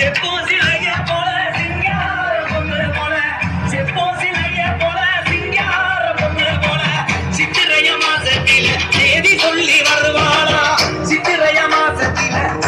చెప్పు